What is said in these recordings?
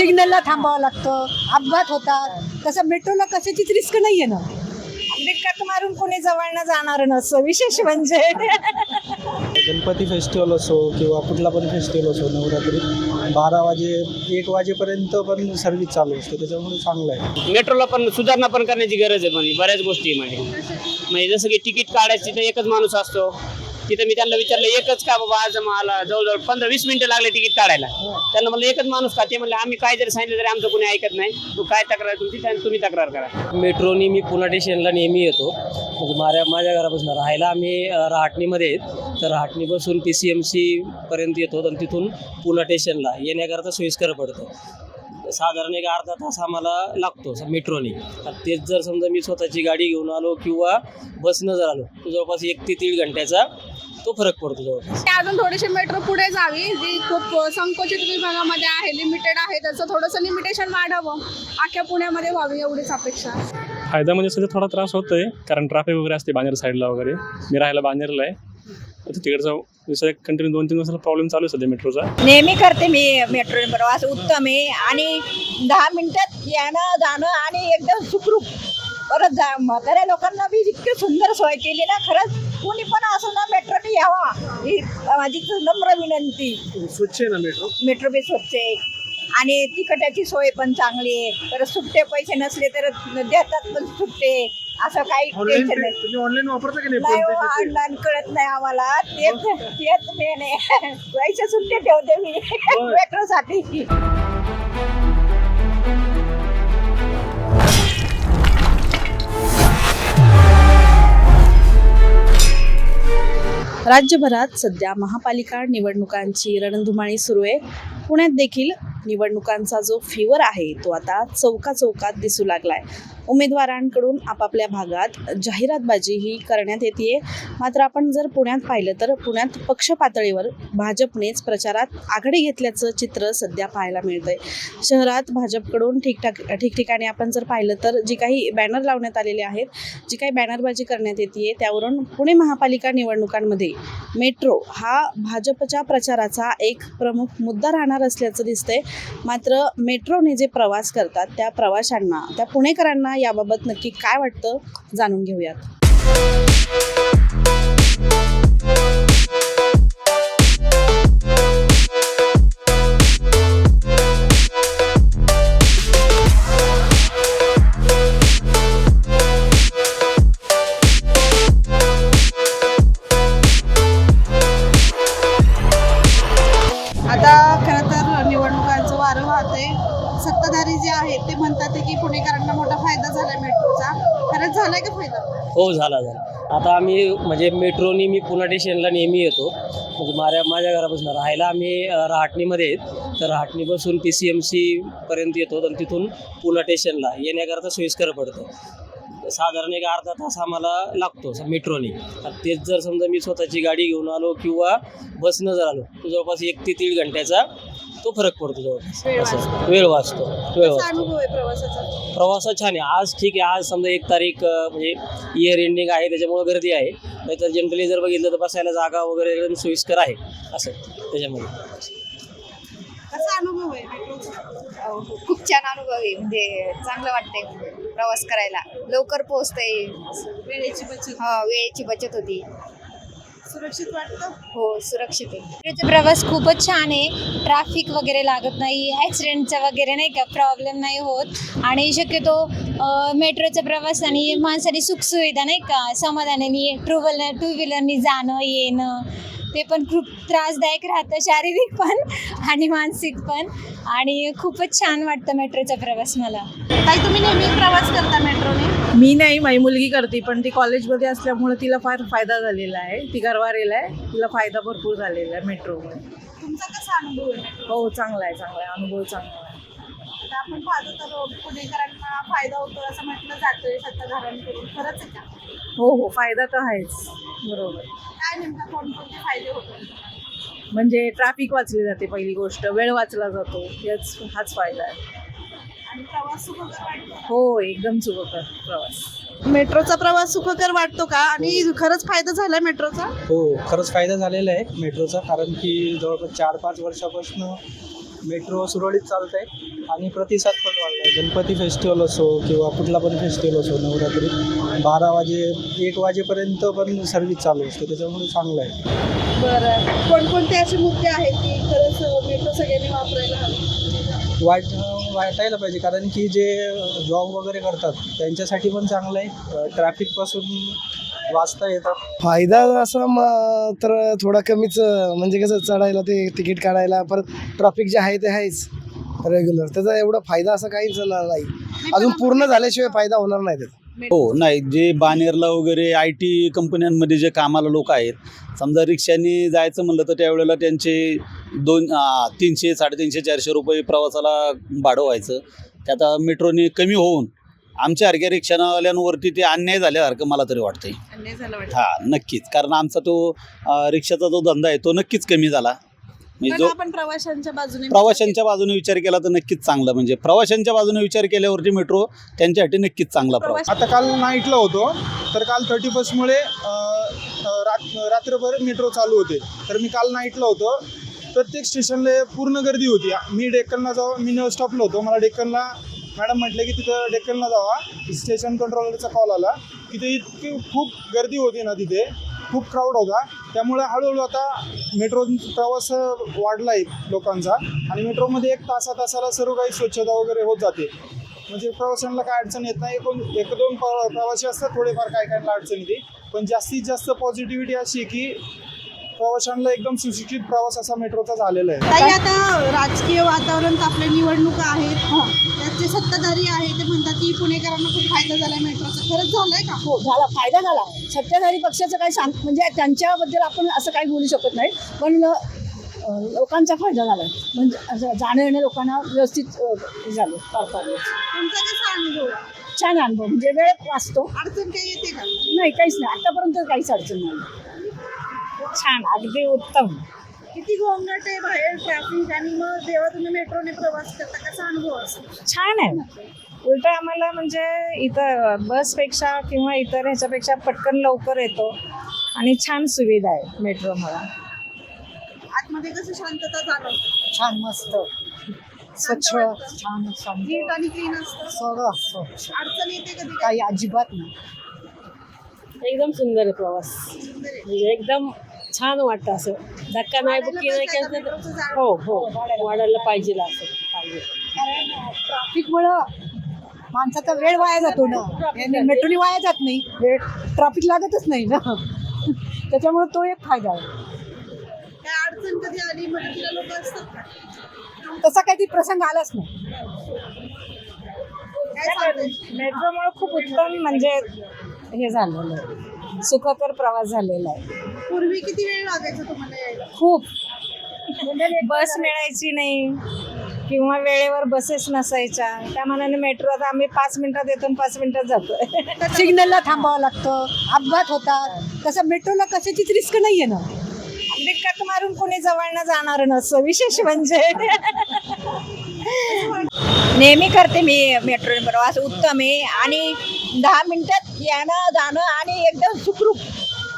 सिग्नलला थांबावं लागतं. अपघात होतात. तसं मेट्रोला कशाचीच रिस्क नाहीये ना. अगदी कट मारून कोणी जवळनं जाणार नसतं विशेष म्हणजे. गणपती फेस्टिवल असो किंवा कुठला पण फेस्टिवल असो नवरात्रीत बारा वाजे एक वाजेपर्यंत पण सर्व्हिस चालू असते. त्याच्यामुळे चांगलं आहे. मेट्रोला पण सुधारणा पण करण्याची गरज आहे म्हणजे बऱ्याच गोष्टी आहे म्हणजे म्हणजे जसं की तिकीट काढायची तर एकच माणूस असतो. तिथं मी त्यांना विचारलं एकच का बाबा आज मला जवळजवळ पंधरा वीस मिनिटं लागले तिकीट काढायला? त्यांना म्हणलं एकच माणूस का? ते म्हणलं आम्ही काय जरी सांगितलं तरी आमचं कोणी ऐकत नाही. तू काय तक्रार तुमची? तुम्ही तक्रार करा. मेट्रोनी मी पुणे स्टेशनला नेहमी येतो. म्हणजे माझ्या माझ्या घरापासून राहायला आम्ही रहाटणीमध्ये आहेत. तर रहाटणीपासून पी सी एम सीपर्यंत येतो आणि तिथून पुणे स्टेशनला येण्याकरता सोयीस्कर पडतं. साधारण एक अर्धा तास आम्हाला लागतो स- मेट्रोनी. तेच जर समजा मी स्वतःची गाडी घेऊन आलो किंवा बसनं जर आलो जवळपास एक ते दीड घंट्याचा तो फरक पडतो जवळपास. अजून थोडीशी मेट्रो पुढे जावी जी खूप संकुचित विभागामध्ये आहे लिमिटेड आहे त्याचं थोडंसं लिमिटेशन वाढावं. अख्ख्या पुण्यामध्ये व्हावी एवढीच अपेक्षा. फायदा म्हणजे सध्या थोडा त्रास होतोय कारण ट्रॅफिक वगैरे असते बाणेर साईडला वगैरे. मी राहायला बाणेरला आहे. तिकडचा कंटिन्यू दोन तीन दिवसाला प्रॉब्लेम चालू आहे सध्या मेट्रोचा नेहमी करते मी मेट्रो प्रवास उत्तम आहे. आणि दहा मिनिटात येणं जाणं आणि एकदम सुखरूप. परत जा म्हाताऱ्या लोकांना बी इतकी सुंदर सोय केली ना खरंच. कोणी पण असं ना मेट्रोने यावा. ही माझी नम्र विनंती. स्वच्छ आहे ना मेट्रो? मेट्रो बी स्वच्छ आहे. आणि तिकटाची सोय पण चांगली आहे. तर सुट्टे पैसे नसले तर देतात पण सुट्टे. असं काही टेन्शन नाही. तुम्ही ऑनलाईन वापरता की नाही? हो, ऑनलाईन कळत नाही आम्हाला. तेच तेच मेन आहे. पैसे सुट्टे ठेवते मी. मेट्रोसाठी. राज्यभरात सध्या महापालिका निवडणुकांची रणधुमाळी सुरू आहे. पुण्यात देखील निवडणुकांचा जो फिवर आहे तो आता चौका चौकात दिसू लागलाय. उमेदवारांकडून आपापल्या भागात जाहिरातबाजी ही करण्यात येते. मात्र आपण जर पुण्यात पाहिलं तर पुण्यात पक्ष पातळीवर भाजपनेच प्रचारात आघाडी घेतल्याचं चित्र सध्या पाहायला मिळतंय. शहरात भाजपकडून ठिकठाक ठिकठिकाणी आपण जर पाहिलं तर जी काही बॅनर लावण्यात आलेले आहेत जी काही बॅनरबाजी करण्यात येते त्यावरून पुणे महापालिका निवडणुकांमध्ये मेट्रो हा भाजपच्या प्रचाराचा एक प्रमुख मुद्दा राहणार असल्याचं दिसतंय. मात्र मेट्रोने जे प्रवास करतात त्या प्रवाशांना त्या पुणेकरांना याबाबत नक्की काय वाटतं जाणून घेऊयात. हो झाला झाला. आता आम्ही म्हणजे मेट्रोनी मी पुणे स्टेशनला नेहमी येतो. म्हणजे माझ्या माझ्या घरापासून राहायला आम्ही रहाटणीमध्ये आहेत. तर रहाटणीपासून पी सी एम सीपर्यंत येतो आणि तिथून पुणे स्टेशनला येण्याकरता सोयीस्कर पडतं. साधारण एक अर्धा तास आम्हाला लागतो मेट्रोने. मेट्रोनी तेच जर समजा मी स्वतःची गाडी घेऊन आलो किंवा बसनं जर आलो तर जवळपास एक ते दीड घंट्याचा तो फरक पडतो असं. वेळ वाचतो. वेळ वाचतो. अनुभव आहे प्रवासाचा? प्रवासात छान आहे. आज ठीक आहे. आज समजा एक तारीख अ, म्हणजे इयर एंडिंग आहे त्याच्यामुळे गर्दी आहे. नाहीतर जनरली जर बघितलं तर बसायला जागा वगैरे एकदम सोयीस्कर आहे. असं त्याच्यामध्ये. कसा अनुभव आहे मेट्रोचा? खूप छान अनुभव आहे. म्हणजे चांगलं वाटतंय. प्रवास करायला लवकर पोहोचतंय. वेळेची बचत. हा वेळेची बचत होती. सुरक्षित वाटतं? हो सुरक्षित आहे. मेट्रोचा प्रवास खूपच छान आहे. ट्रॅफिक वगैरे लागत नाही ॲक्सिडेंटचा वगैरे नाही का प्रॉब्लेम नाही होत. आणि शक्यतो मेट्रोचा प्रवास आणि माणसाने सुखसुविधा नाही का समाधानाने टू व्हीलर टू व्हीलरनी जाणं येणं ते पण खूप त्रासदायक राहतं शारीरिक पण आणि मानसिक पण. आणि खूपच छान वाटतं मेट्रोचा प्रवास मला. काही तुम्ही नेहमी प्रवास करता मेट्रोने? मी नाही माझी मुलगी करते पण ती कॉलेजमध्ये असल्यामुळे तिला फार फायदा झालेला आहे. ती गरवारेला आहे तिला फायदा भरपूर झालेला आहे मेट्रोमुळे. तुमचा कसा अनुभव आहे? हो चांगला आहे चांगला आहे अनुभव चांगला आहे. आता आपण पाहतो तर पुणेकरांना फायदा होतो असं म्हटलं जातोय सत्ताधाऱ्यांकडून खरंच आहे का? हो हो फायदा तर आहेच. बरोबर. काय नेमका कोणकोणते फायदे होतो म्हणजे ट्रॅफिक वाचली जाते पहिली गोष्ट वेळ वाचला जातो याच हाच फायदा आहे. हो एकदम सुखकर प्रवास. मेट्रोचा प्रवास सुखकर वाटतो का? आणि खरंच फायदा झालाय मेट्रोचा? हो खरंच फायदा झालेला आहे मेट्रोचा कारण की जवळपास चार पाच वर्षापासून मेट्रो सुरळीत चालत आहे आणि प्रतिसाद पण वाढला आहे गणपती फेस्टिवल असो किंवा कुठला पण फेस्टिवल असो नवरात्रीत बारा वाजे एक वाजेपर्यंत पण सर्व्हिस चालू असते. त्याच्यामुळे चांगलं आहे. बरं. कोणकोणते असे मुद्दे आहेत की खरंच मेट्रो सगळ्यांनी वापरायला हवी? वाट वाटायला पाहिजे. कारण की जे जॉब वगैरे करतात त्यांच्यासाठी पण चांगलं आहे. ट्रॅफिकपासून वाचता येतात फायदा असा म- तर थोडा कमीच म्हणजे कसं चढायला ते तिकीट काढायला परत ट्रॉफिक जे आहे ते आहेच रेग्युलर त्याचा एवढा फायदा असा काहीच ना- नाही. अजून पूर्ण झाल्याशिवाय फायदा होणार नाही त्याचा. हो नाही जे बानेरला वगैरे आय टी कंपन्यांमध्ये जे कामाला लोक आहेत समजा रिक्षाने जायचं म्हणलं तर त्यावेळेला त्यांचे दोन तीनशे साडेतीनशे चारशे रुपये प्रवासाला भाडं व्हायचं. ते आता मेट्रोने कमी होऊन आमच्यासारख्या रिक्षावाल्यांवरती ते अन्याय झाल्यासारखं मला तरी वाटतंय. अन्याय झाला वाटतं. हा नक्कीच. कारण आमचा तो रिक्षाचा जो धंदा आहे तो नक्कीच कमी झाला. म्हणजे जो आपण प्रवाशांच्या बाजूने प्रवाशांच्या बाजूने विचार केला तर नक्कीच चांगला. म्हणजे प्रवाशांच्या बाजूने विचार केल्यावरती मेट्रो त्यांच्यासाठी नक्कीच चांगला प्रवास. आता काल नाईटला होतो. तर काल थर्टी फर्स्टमुळे रात रात्रभर मेट्रो चालू होते. तर मी काल नाईटला होतो. प्रत्येक स्टेशनला पूर्ण गर्दी होती. मी डेक्कनला जावा मी न स्टॉपला होतो. मला डेक्कनला मॅडम म्हटलं की तिथं डेक्कनला जावा. स्टेशन कंट्रोलरचा कॉल आला. की ते इतकी खूप गर्दी होती ना तिथे. खूप क्राऊड होता. त्यामुळे हळूहळू आता मेट्रो प्रवास वाढला आहे लोकांचा. आणि मेट्रोमध्ये एक तासा तासाला सर्व काही स्वच्छता वगैरे होत जाते. म्हणजे प्रवाशांना काय अडचण येत नाही. कोण एक दोन प्रवासी असतात. थोडेफार काय कायला अडचण येते. पण जास्तीत जास्त पॉझिटिव्हिटी अशी आहे की प्रवाशांना एकदम सुशिक्षित प्रवास असा मेट्रोचा झालेला आहे. ताई आता राजकीय वातावरण आपले निवडणुका आहेत. त्याचे सत्ताधारी आहे ते म्हणतात की पुणेकरांना खूप फायदा झालाय मेट्रोचा. खरंच झालाय का? हो झाला. फायदा झाला. सत्ताधारी पक्षाचं काही सांग म्हणजे त्यांच्याबद्दल आपण असं काही बोलू शकत नाही. पण अं, लोकांचा फायदा झाला म्हणजे असं जाणं येणं लोकांना व्यवस्थित अं, हे झालं पार पाडलं तुमचा कसा अनुभव? छान अनुभव. म्हणजे वेळ वाचतो. अडचण काही येते का? नाही काहीच नाही. आतापर्यंत काहीच अडचण नाही. छान अगदी उत्तम. किती गोंगाट आहे बाहेर ट्रॅफिक आणि मग जेव्हा तुम्ही मेट्रोने प्रवास करता कसा अनुभव असतो? छान आहे. ना उलट आम्हाला म्हणजे इतर बसपेक्षा किंवा इतर ह्याच्यापेक्षा पटकन लवकर येतो आणि छान सुविधा आहे मेट्रोमुळे. आतमध्ये कसं शांतता जाणवते? छान मस्त. स्वच्छ छान शांत. नीट आणि क्लीन असतं? सगळं स्वच्छ. अडचण येते कधी? काही अजिबात नाही. एकदम सुंदर आहे प्रवास. म्हणजे एकदम छान वाटतं असं. धक्का नाही बुकी नाही केलं हो हो. वाढायला पाहिजे असं. पाहिजे. ट्रॅफिकमुळं माणसाचा वेळ वाया जातो ना. मेट्रोने वाया जात नाही. वेळ ट्रॅफिक लागतच नाही ना. त्याच्यामुळे तो एक फायदा आहे. काय अडचण कधी आली? मदतीला लोक असतात का तसा काही प्रसंग आलाच नाही. काय? मेट्रोमुळे खूप उत्तम म्हणजे हे झालेलं आहे. सुखकर प्रवास झालेला आहे. पूर्वी किती वेळ लागायचा तुम्हाला यायला? खूप. बस मिळायची नाही. किंवा वेळेवर बसेस नसायच्या. त्या मनाने मेट्रो आता आम्ही पाच मिनिटात येतो आणि पाच मिनिटात जातोय. सिग्नलला थांबावं लागतं. अपघात होतात तसं मेट्रोला कशाचीच रिस्क नाहीये ना. अगदी कट मारून कोणी जवळनं जाणार नसतं. विशेष म्हणजे. नेहमी करते मी मेट्रो प्रवास उत्तम आहे. आणि दहा मिनिटात येणं जाणं आणि एकदम सुखरूप.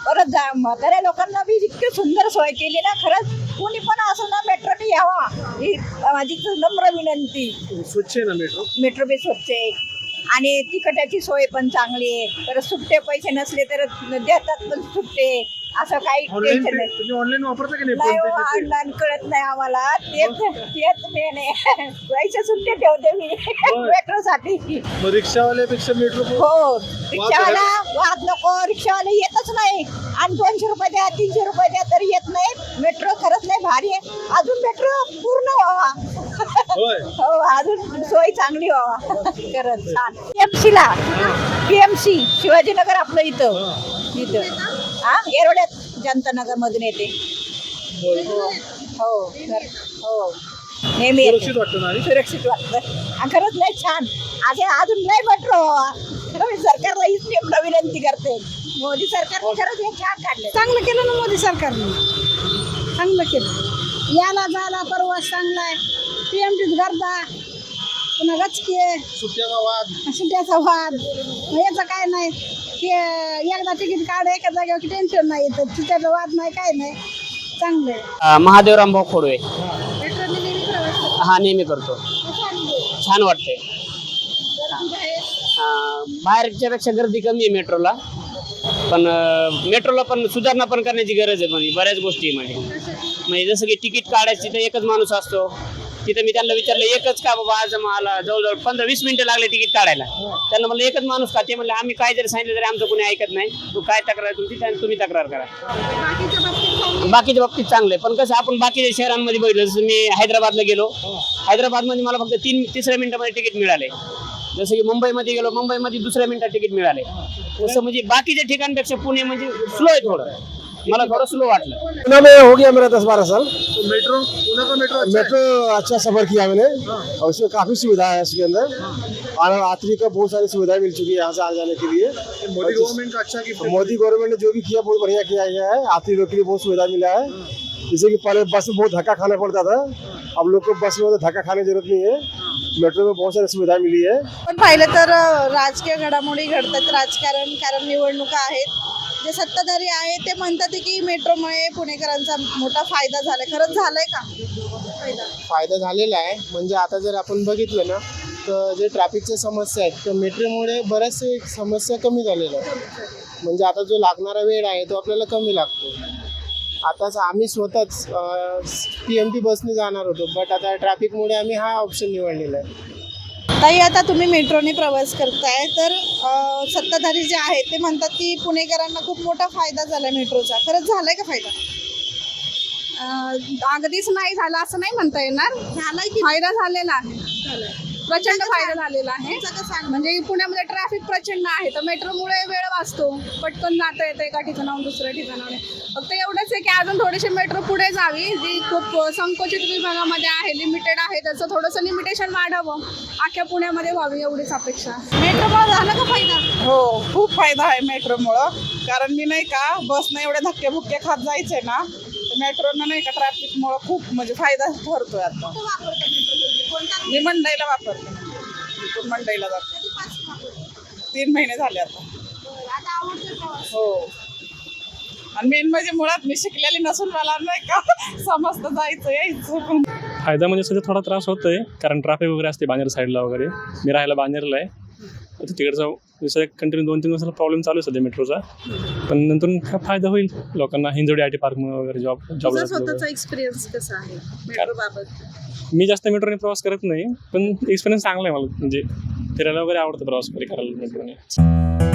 परत जा म्हाताऱ्या लोकांना बी इतकी सुंदर सोय केली ना खरंच कोणी पण असं ना मेट्रोने यावा. ही माझी नम्र विनंती. स्वच्छ आहे ना मेट्रो मेट्रो बी स्वच्छ आहे. आणि तिकटाची सोय पण चांगली आहे. तर सुट्टे पैसे नसले तर देतात पण सुट्टे. असं काही टेन्शन नाही. तुम्ही ऑनलाईन वापरता की नाही? हो, ऑनलाईन कळत नाही आम्हाला. तेच तेच मेन आहे. पैसे सुट्टे ठेवते मी. मेट्रो साठी मग रिक्षावाल्यापेक्षा मेट्रो हो. रिक्षावाला वाद नको. रिक्षावाला येतच नाही. आणि दोनशे रुपये द्या तीनशे रुपये द्या तरी येत नाही. मेट्रो खरंच नाही भारी आहे. अजून मेट्रो पूर्ण व्हावा. होय. हो अजून सोय चांगली व्हावा. खरंच छान. पीएमसी ला. पीएमसी शिवाजीनगर आपलं इथं. इथं. हा येरवड्यात जनता नगर मधून येते हो खर- हो. नेहमी येते. सुरक्षित वाटतं ना आणि? सुरक्षित वाटतं. आणि खरंच लय छान. असे अजून लय व्हावा मी सरकारला हीच नेमणं विनंती करते. मोदी सरकारने खरंच हे छान काढले चांगलं केलं ना मोदी सरकारने. चांगलं केलं. याला जायला परवास चांगला आहे. पी एम टीत गर्दा पुन्हा गचके सुट्ट्याचा वाद. सुट्याचा वाद. याचं काय नाही. की एकदा तिकीट काढ एका जागेवर की टेन्शन नाही येतं. सुट्याचा वाद नाही काय नाही. चांगलं आहे महादेवराम भाऊ खोडवे. मेट्रोने नेहमी प्रवास करता. हा नेहमी करतो. छान वाटतंय. हा, बाहेरच्या पेक्षा गर्दी कमी आहे मेट्रोला पण मेट्रोला पण सुधारणा पण करण्याची गरज आहे म्हणजे बऱ्याच गोष्टी आहे म्हणजे म्हणजे जसं की तिकीट काढायची तर एकच माणूस असतो. तिथं मी त्यांना विचारलं एकच का बाबा आज मला जवळजवळ पंधरा वीस मिनिटं लागले तिकीट काढायला? त्यांना म्हणलं एकच माणूस का? ते म्हणलं आम्ही काय जरी सांगितलं तरी आमचं कोणी ऐकत नाही. तू काय तक्रार तुमची तुम्ही तक्रार करा. बाकीच्या बाबतीत चांगलं आहे. पण कसं आपण बाकीच्या शहरांमध्ये बघितलं जसं मी हैदराबादला गेलो. हैदराबादमध्ये मला फक्त तीन तिसऱ्या मिनिटामध्ये तिकीट मिळाले. जसं की मुंबईमध्ये गेलो मुंबईमध्ये दुसऱ्या मिनिटात तिकीट मिळाले. तसं म्हणजे बाकीच्या ठिकाणपेक्षा पुणे म्हणजे स्लो आहे थोडं. मला थोडं स्लो वाटलं. में हो गया मेरा दस बारह साल। तो मेट्रो पुणे का मेट्रो अच्छा? मेट्रो अच्छा सफर किया मैंने। और उसमें काफी सुविधा है उसके अंदर। और यात्री को बहुत सारी सुविधाएं मिल चुकी है यहाँ से आने जाने के लिए। मोदी गवर्नमेंट का अच्छा गिफ्ट मोदी गवर्नमेंट ने जो भी किया बहुत बढ़िया किया गया है यात्री लोग के लिए बहुत सुविधा मिला है। जैसे कि पहले बस में बहुत धक्का खाना पड़ता था। अब लोग को बस में धक्का खाने की जरूरत नहीं है। मेट्रो में बहुत सारी सुविधा मिली है। पण पाहिलं तर राजकीय घडामोडी घडतात. राजकारण कारण निवडणुका आहेत. जे सत्ताधारी आहे ते म्हणतात की मेट्रोमुळे पुणेकरांचा मोठा फायदा झालाय खरंच झालाय का? फायदा. फायदा झालेला आहे. म्हणजे आता जर आपण बघितलं ना तर जे ट्रॅफिकच्या समस्या आहेत तर मेट्रोमुळे बऱ्याचशा समस्या कमी झालेल्या आहेत. म्हणजे आता जो लागणारा वेळ आहे तो आपल्याला कमी लागतो. आताच आम्ही स्वतःच पी एम टी बसने जाणार होतो. बट आता ट्रॅफिकमुळे आम्ही हा ऑप्शन निवडलेला आहे. ताई आता तुम्ही मेट्रोने प्रवास करताय तर अ, सत्ताधारी जे आहेत ते म्हणतात की पुणेकरांना खूप मोठा फायदा झालाय मेट्रोचा. खरंच झालाय का फायदा? अगदीच नाही झालं असं नाही म्हणता येणार. झालाय की? फायदा झालेला आहे. प्रचंड फायदा झालेला आहे. म्हणजे पुण्यामध्ये ट्रॅफिक प्रचंड आहे तर मेट्रोमुळे वेळ वाचतो. पटकन जाता येतं एका ठिकाणाहून दुसऱ्या ठिकाणावर फक्त एवढंच आहे की अजून थोडीशी मेट्रो पुढे जावी जी खूप संकुचित विभागामध्ये आहे लिमिटेड आहे त्याचं थोडंसं लिमिटेशन वाढावं. अख्ख्या पुण्यामध्ये व्हावी एवढीच अपेक्षा. मेट्रोमुळे झाला का फायदा? हो खूप फायदा आहे मेट्रोमुळं कारण मी नाही का बसनं एवढे धक्के बुक्के खात जायचे ना मेट्रोनं नाही का ट्रॅफिकमुळं खूप म्हणजे फायदा ठरतोय आता. मी मंडईला वापरते. इथून मंडईला जाते. तीन महिने झाले आता. आता आवडतो प्रवास हो. आणि मेन म्हणजे मुळात मी शिकलेली नसून मला नाही का समजतं जायचं यायचं फायदा म्हणजे सध्या थोडा त्रास होतोय कारण ट्रॅफिक वगैरे असते बांदेर साईडला वगैरे. मी राहायला बांदेरला आहे. तिकडचा जसं कंटिन्यू दोन तीन दिवसाला प्रॉब्लेम चालू आहे सध्या मेट्रोचा पण नंतर फायदा होईल? लोकांना हिंजवडी आय टी पार्क वगैरे जॉब जॉब स्वतःचा एक्सपिरियन्स कसा आहे मेट्रो बाबत मी जास्त मेट्रोने प्रवास करत नाही पण एक्सपिरियन्स चांगला आहे मला. म्हणजे फिरायला वगैरे आवडतं प्रवास वगैरे करायला. मेट्रोने